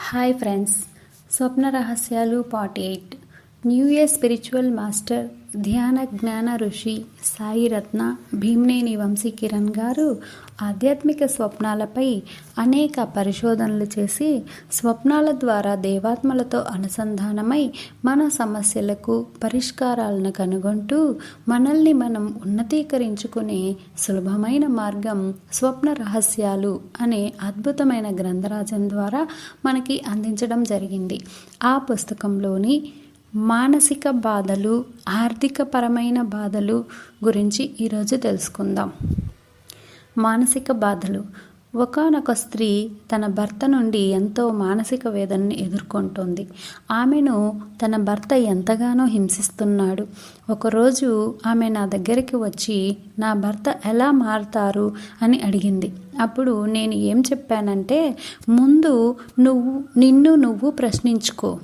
Hi friends. స్వప్న రహస్యాలు part eight. New year spiritual master Dhyana Jnana Rishi Sai రత్న భీమ్నేని వంశీ కిరణ్ గారు ఆధ్యాత్మిక స్వప్నాలపై అనేక పరిశోధనలు చేసి స్వప్నాల ద్వారా దేవాత్మలతో అనుసంధానమై మన సమస్యలకు పరిష్కారాలను కనుగొంటూ మనల్ని మనం ఉన్నతీకరించుకునే సులభమైన మార్గం స్వప్న రహస్యాలు అనే అద్భుతమైన గ్రంథరాజం ద్వారా మనకి అందించడం జరిగింది. ఆ పుస్తకంలోని మానసిక బాధలు ఆర్థికపరమైన బాధలు గురించి ఈరోజు తెలుసుకుందాం. మానసిక బాధలు. ఒకానొక స్త్రీ తన భర్త నుండి ఎంతో మానసిక వేదనని ఎదుర్కొంటోంది. ఆమెను తన భర్త ఎంతగానో హింసిస్తున్నాడు. ఒకరోజు ఆమె నా దగ్గరికి వచ్చి నా భర్త ఎలా మారుతారు? అని అడిగింది. అప్పుడు నేను ఏం చెప్పానంటే ముందు నువ్వు నిన్ను నువ్వు ప్రశ్నించుకో.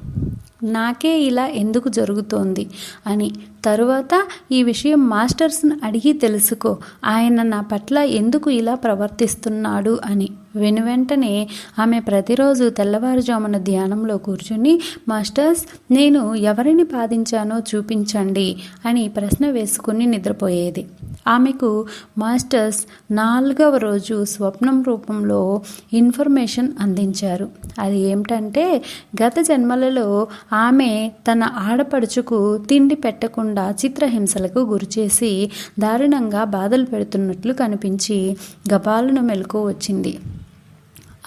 నాకే ఇలా ఎందుకు జరుగుతోంది అని. తరువాత ఈ విషయం మాస్టర్స్ని అడిగి తెలుసుకో. ఆయన నా పట్ల ఎందుకు ఇలా ప్రవర్తిస్తున్నాడు అని. వెనువెంటనే ఆమె ప్రతిరోజు తెల్లవారుజామున ధ్యానంలో కూర్చుని మాస్టర్స్ నేను ఎవరిని బాధించానో చూపించండి అని ప్రశ్న వేసుకుని నిద్రపోయేది. ఆమెకు మాస్టర్స్ నాలుగవ రోజు స్వప్నం రూపంలో ఇన్ఫర్మేషన్ అందించారు. అది ఏమిటంటే గత జన్మలలో ఆమె తన ఆడపడుచుకు తిండి పెట్టకుండా చిత్రహింసలకు గురిచేసి దారుణంగా బాధలు పెడుతున్నట్లు కనిపించి గబాలను మెలకు వచ్చింది.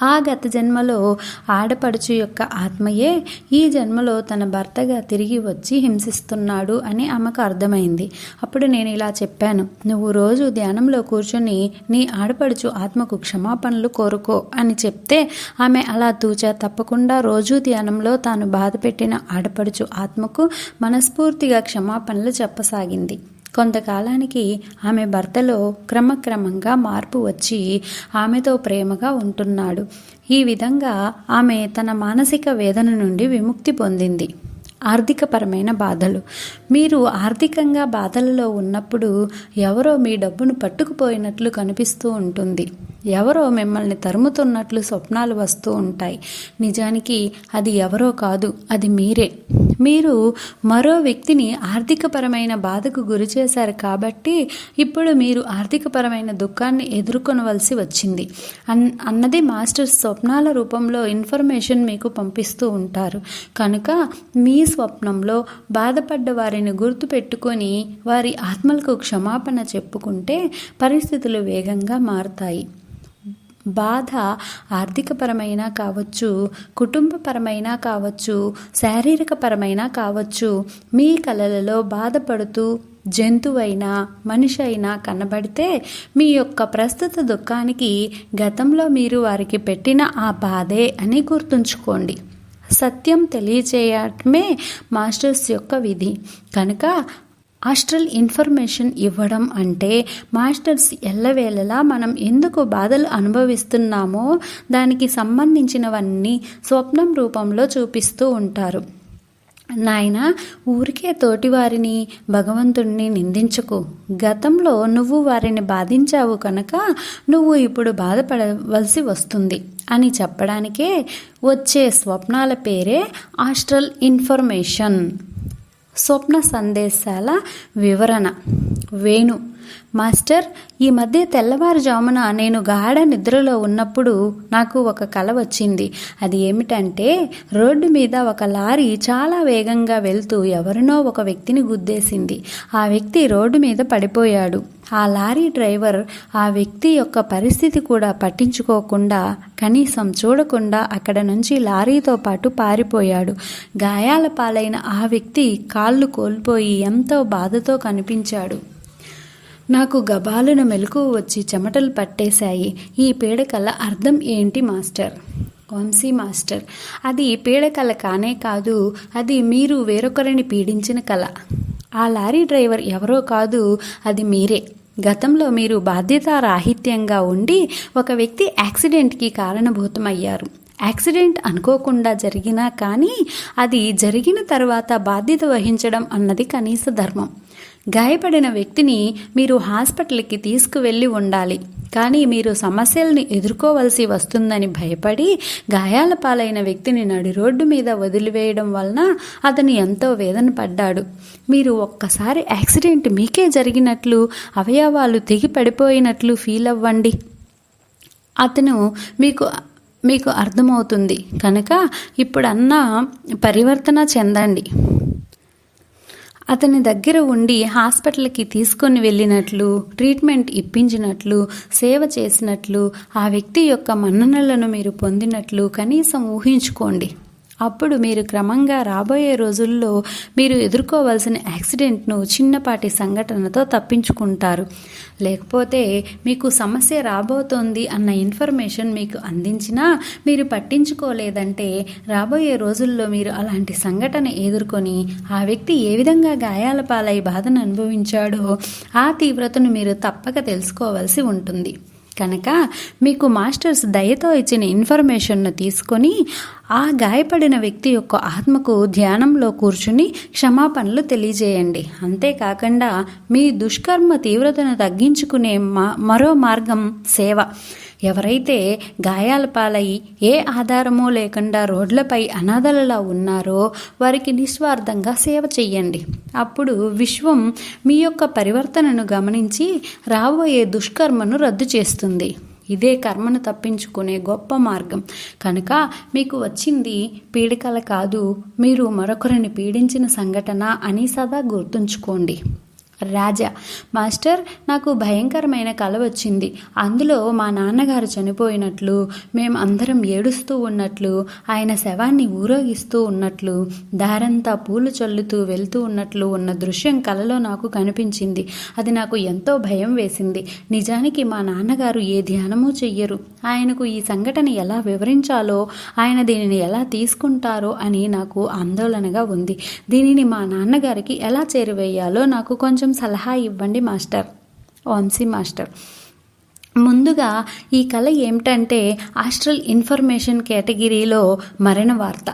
ఆ గత జన్మలో ఆడపడుచు యొక్క ఆత్మయే ఈ జన్మలో తన భర్తగా తిరిగి వచ్చి హింసిస్తున్నాడు అని ఆమెకు అర్థమైంది. అప్పుడు నేను ఇలా చెప్పాను నువ్వు రోజు ధ్యానంలో కూర్చొని నీ ఆడపడుచు ఆత్మకు క్షమాపణలు కోరుకో అని చెప్తే ఆమె అలా తూచా తప్పకుండా రోజు ధ్యానంలో తాను బాధ పెట్టిన ఆడపడుచు ఆత్మకు మనస్ఫూర్తిగా క్షమాపణలు చెప్పసాగింది. కొంతకాలానికి ఆమె భర్తలో క్రమక్రమంగా మార్పు వచ్చి ఆమెతో ప్రేమగా ఉంటున్నాడు. ఈ విధంగా ఆమె తన మానసిక వేదన నుండి విముక్తి పొందింది. ఆర్థికపరమైన బాధలు. మీరు ఆర్థికంగా బాధలలో ఉన్నప్పుడు ఎవరో మీ డబ్బును పట్టుకుపోయినట్లు కనిపిస్తూ ఉంటుంది. ఎవరో మిమ్మల్ని తరుముతున్నట్లు స్వప్నాలు వస్తూ ఉంటాయి. నిజానికి అది ఎవరో కాదు అది మీరే. మీరు మరో వ్యక్తిని ఆర్థికపరమైన బాధకు గురి చేశారు కాబట్టి ఇప్పుడు మీరు ఆర్థికపరమైన దుఃఖాన్ని ఎదుర్కొనవలసి వచ్చింది. అన్ అన్నది మాస్టర్ స్వప్నాల రూపంలో ఇన్ఫర్మేషన్ మీకు పంపిస్తూ ఉంటారు. కనుక మీ స్వప్నంలో బాధపడ్డ వారిని గుర్తుపెట్టుకొని వారి ఆత్మలకు క్షమాపణ చెప్పుకుంటే పరిస్థితులు వేగంగా మారుతాయి. బాధ ఆర్థికపరమైన కావచ్చు కుటుంబపరమైన కావచ్చు శారీరకపరమైన కావచ్చు మీ కలలలో బాధపడుతూ జంతువైనా మనిషి అయినా కనబడితే మీ యొక్క ప్రస్తుత దుఃఖానికి గతంలో మీరు వారికి పెట్టిన ఆ బాధే అని గుర్తుంచుకోండి. సత్యం తెలియచేయటమే మాస్టర్స్ యొక్క విధి. కనుక ఆస్ట్రల్ ఇన్ఫర్మేషన్ ఇవ్వడం అంటే మాస్టర్స్ ఎల్లవేళలా మనం ఎందుకు బాధలు అనుభవిస్తున్నామో దానికి సంబంధించినవన్నీ స్వప్నం రూపంలో చూపిస్తూ ఉంటారు. నాయన ఊరికే తోటివారిని భగవంతుణ్ణి నిందించకు. గతంలో నువ్వు వారిని బాధించావు కనుక నువ్వు ఇప్పుడు బాధపడవలసి వస్తుంది అని చెప్పడానికే వచ్చే స్వప్నాల పేరే ఆస్ట్రల్ ఇన్ఫర్మేషన్ స్వప్న సందేశాల వివరణ. వేణు మాస్టర్ ఈ మధ్య తెల్లవారుజామున నేను గాఢ నిద్రలో ఉన్నప్పుడు నాకు ఒక కల వచ్చింది. అది ఏమిటంటే రోడ్డు మీద ఒక లారీ చాలా వేగంగా వెళ్తూ ఎవరినో ఒక వ్యక్తిని గుద్దేసింది. ఆ వ్యక్తి రోడ్డు మీద పడిపోయాడు. ఆ లారీ డ్రైవర్ ఆ వ్యక్తి యొక్క పరిస్థితి కూడా పట్టించుకోకుండా కనీసం చూడకుండా అక్కడ నుంచి లారీతో పాటు పారిపోయాడు. గాయాల పాలైన ఆ వ్యక్తి కాళ్ళు కోల్పోయి ఎంతో బాధతో కనిపించాడు. నాకు గబాలున మెలకు వచ్చి చెమటలు పట్టేశాయి. ఈ పీడకల అర్థం ఏంటి మాస్టర్? వంశీ మాస్టర్ అది పీడకల కానే కాదు అది మీరు వేరొకరిని పీడించిన కళ ఆ లారీ డ్రైవర్ ఎవరో కాదు అది మీరే. గతంలో మీరు బాధ్యతారాహిత్యంగా ఉండి ఒక వ్యక్తి యాక్సిడెంట్కి కారణభూతమయ్యారు. యాక్సిడెంట్ అనుకోకుండా జరిగినా కానీ అది జరిగిన తర్వాత బాధ్యత వహించడం అన్నది కనీస ధర్మం. గాయపడిన వ్యక్తిని మీరు హాస్పిటల్కి తీసుకువెళ్ళి ఉండాలి. కానీ మీరు సమస్యల్ని ఎదుర్కోవలసి వస్తుందని భయపడి గాయాల పాలైన వ్యక్తిని నడి రోడ్డు మీద వదిలివేయడం వలన అతను ఎంతో వేదన పడ్డాడు. మీరు ఒక్కసారి యాక్సిడెంట్ మీకే జరిగినట్లు అవయవాలు తెగి పడిపోయినట్లు ఫీల్ అవ్వండి. అతను మీకు మీకు అర్థమవుతుంది. కనుక ఇప్పుడన్నా పరివర్తన చెందండి. అతని దగ్గర ఉండి హాస్పిటల్కి తీసుకొని వెళ్ళినట్లు ట్రీట్మెంట్ ఇప్పించినట్లు సేవ చేసినట్లు ఆ వ్యక్తి యొక్క మన్ననలను మీరు పొందినట్లు కనీసం ఊహించుకోండి. అప్పుడు మీరు క్రమంగా రాబోయే రోజుల్లో మీరు ఎదుర్కోవాల్సిన యాక్సిడెంట్ను చిన్నపాటి సంఘటనతో తప్పించుకుంటారు. లేకపోతే మీకు సమస్య రాబోతోంది అన్న ఇన్ఫర్మేషన్ మీకు అందించినా మీరు పట్టించుకోలేదంటే రాబోయే రోజుల్లో మీరు అలాంటి సంఘటన ఎదుర్కొని ఆ వ్యక్తి ఏ విధంగా గాయాల పాలై బాధను అనుభవించాడో ఆ తీవ్రతను మీరు తప్పక తెలుసుకోవాల్సి ఉంటుంది. కనుక మీకు మాస్టర్స్ దయతో ఇచ్చిన ఇన్ఫర్మేషన్ను తీసుకొని ఆ గాయపడిన వ్యక్తి యొక్క ఆత్మకు ధ్యానంలో కూర్చుని క్షమాపణలు తెలియజేయండి. అంతేకాకుండా మీ దుష్కర్మ తీవ్రతను తగ్గించుకునే మరో మార్గం సేవ. ఎవరైతే గాయాల పాలై ఏ ఆధారమో లేకుండా రోడ్లపై అనాథలలా ఉన్నారో వారికి నిస్వార్థంగా సేవ చెయ్యండి. అప్పుడు విశ్వం మీ యొక్క పరివర్తనను గమనించి రాబోయే దుష్కర్మను రద్దు చేస్తుంది. ఇదే కర్మను తప్పించుకునే గొప్ప మార్గం. కనుక మీకు వచ్చింది పీడికల కాదు మీరు మరొకరిని పీడించిన సంఘటన అని సదా గుర్తుంచుకోండి. రాజా మాస్టర్ నాకు భయంకరమైన కల వచ్చింది. అందులో మా నాన్నగారు చనిపోయినట్లు మేము అందరం ఏడుస్తూ ఉన్నట్లు ఆయన శవాన్ని ఊరేగిస్తూ ఉన్నట్లు దారంతా పూలు చల్లుతూ వెళ్తూ ఉన్నట్లు ఉన్న దృశ్యం కలలో నాకు కనిపించింది. అది నాకు ఎంతో భయం వేసింది. నిజానికి మా నాన్నగారు ఏ ధ్యానమూ చెయ్యరు. ఆయనకు ఈ సంఘటన ఎలా వివరించాలో ఆయన దీనిని ఎలా తీసుకుంటారో అని నాకు ఆందోళనగా ఉంది. దీనిని మా నాన్నగారికి ఎలా చేరువేయాలో నాకు కొంచెం కొంచెం సలహా ఇవ్వండి మాస్టర్. వంశీ మాస్టర్. ముందుగా ఈ కళ ఏమిటంటే ఆస్ట్రల్ ఇన్ఫర్మేషన్ కేటగిరీలో మరణ వార్త.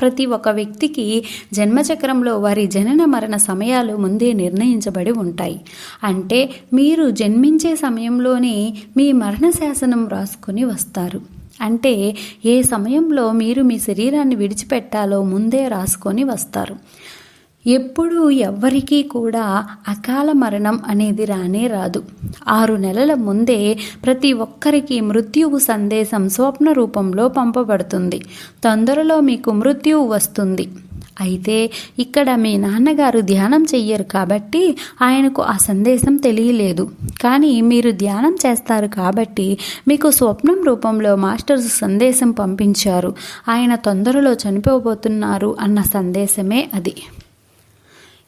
ప్రతి ఒక్క వ్యక్తికి జన్మచక్రంలో వారి జనన మరణ సమయాలు ముందే నిర్ణయించబడి ఉంటాయి. అంటే మీరు జన్మించే సమయంలోనే మీ మరణ శాసనం రాసుకుని వస్తారు. అంటే ఏ సమయంలో మీరు మీ శరీరాన్ని విడిచిపెట్టాలో ముందే రాసుకొని వస్తారు. ఎప్పుడూ ఎవ్వరికీ కూడా అకాల మరణం అనేది రానే రాదు. ఆరు నెలల ముందే ప్రతి ఒక్కరికి మృత్యువు సందేశం స్వప్న రూపంలో పంపబడుతుంది. తొందరలో మీకు మృత్యువు వస్తుంది. అయితే ఇక్కడ మీ నాన్నగారు ధ్యానం చెయ్యరు కాబట్టి ఆయనకు ఆ సందేశం తెలియలేదు. కానీ మీరు ధ్యానం చేస్తారు కాబట్టి మీకు స్వప్నం రూపంలో మాస్టర్స్ సందేశం పంపించారు. ఆయన తొందరలో చనిపోబోతున్నారు అన్న సందేశమే అది.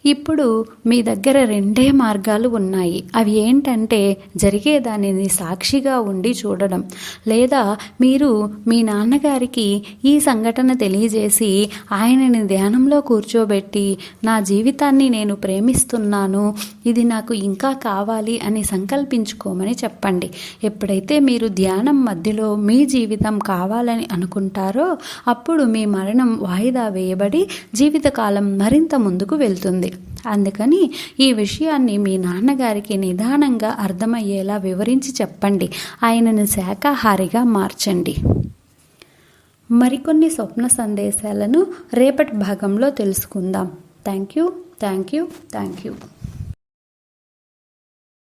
ఇప్పుడు మీ దగ్గర రెండే మార్గాలు ఉన్నాయి. అవి ఏంటంటే జరిగే దానిని సాక్షిగా ఉండి చూడడం. లేదా మీరు మీ నాన్నగారికి ఈ సంఘటన తెలియజేసి ఆయనని ధ్యానంలో కూర్చోబెట్టి నా జీవితాన్ని నేను ప్రేమిస్తున్నాను ఇది నాకు ఇంకా కావాలి అని సంకల్పించుకోమని చెప్పండి. ఎప్పుడైతే మీరు ధ్యానం మధ్యలో మీ జీవితం కావాలని అనుకుంటారో అప్పుడు మీ మరణం వాయిదా వేయబడి జీవితకాలం మరింత ముందుకు వెళ్తుంది. అందుకని ఈ విషయాన్ని మీ నాన్నగారికి నిదానంగా అర్థమయ్యేలా వివరించి చెప్పండి. ఆయనను శాకాహారిగా మార్చండి. మరికొన్ని స్వప్న సందేశాలను రేపటి భాగంలో తెలుసుకుందాం. Thank you thank you thank you.